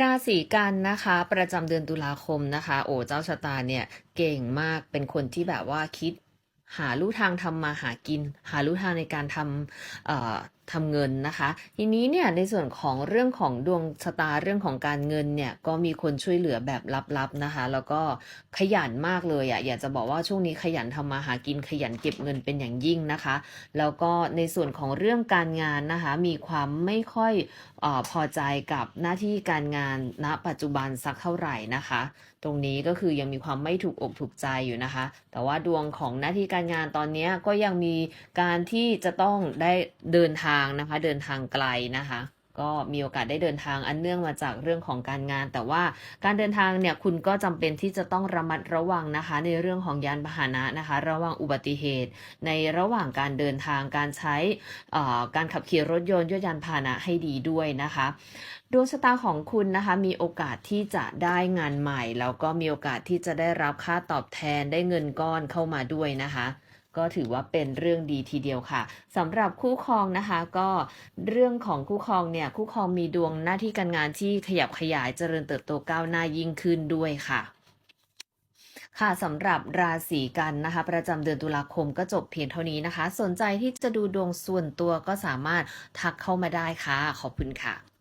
ราศีกันนะคะ ประจำเดือนตุลาคมนะคะ โอ้เจ้าชะตาเนี่ยเก่งมากเป็นคนที่แบบว่าคิด หาลู่ทางทำมาหากิน หาลู่ทางในการทำเอ่อทำเงินนะคะ ทีนี้เนี่ยในส่วนของเรื่องของดวงชะตาเรื่องของการเงินเนี่ยก็มีคนช่วยเหลือแบบลับๆนะคะ แล้วก็ขยันมากเลยอะอยากจะบอกว่าช่วงนี้ขยันทำมาหากินขยันเก็บเงินเป็นอย่างยิ่งนะคะ แล้วก็ในส่วนของเรื่องการงานนะคะ มีความไม่ค่อยเออพอใจกับหน้าที่การงานณ ปัจจุบันสักเท่าไหร่นะคะ ตรงนี้ก็คือยังมีความไม่ถูกอกถูกใจอยู่นะคะ แต่ว่าดวงของหน้าที่การงานตอนนี้ก็ยังมีการที่จะต้องได้เดินทางนะคะ เดินทางไกลนะคะ ก็มีโอกาสได้เดินทางอันเนื่องมาจากเรื่องของการงาน แต่ว่าการเดินทางเนี่ยคุณก็จำเป็นที่จะต้องระมัดระวังนะคะ ในเรื่องของยานพาหนะนะคะ ระวังอุบัติเหตุ ในระหว่างการเดินทางการใช้การขับขี่รถยนต์ยวดยานพาหนะให้ดีด้วยนะคะดวงชะตาของคุณนะคะมีโอกาสที่จะได้งานใหม่ แล้วก็มีโอกาสที่จะได้รับค่าตอบแทนได้เงินก้อนเข้ามาด้วยนะคะ ก็ถือว่าเป็นเรื่องดีทีเดียวค่ะสำหรับคู่ครองนะคะ ก็เรื่องของคู่ครองเนี่ยคู่ครองมีดวงหน้าที่การงานที่ขยับขยายเจริญเติบโตก้าวหน้ายิ่งขึ้นด้วยค่ะค่ะสำหรับราศีกันนะคะ ประจำเดือนตุลาคมก็จบเพียงเท่านี้นะคะ สนใจที่จะดูดวงส่วนตัวก็สามารถทักเข้ามาได้ค่ะ ขอบคุณค่ะ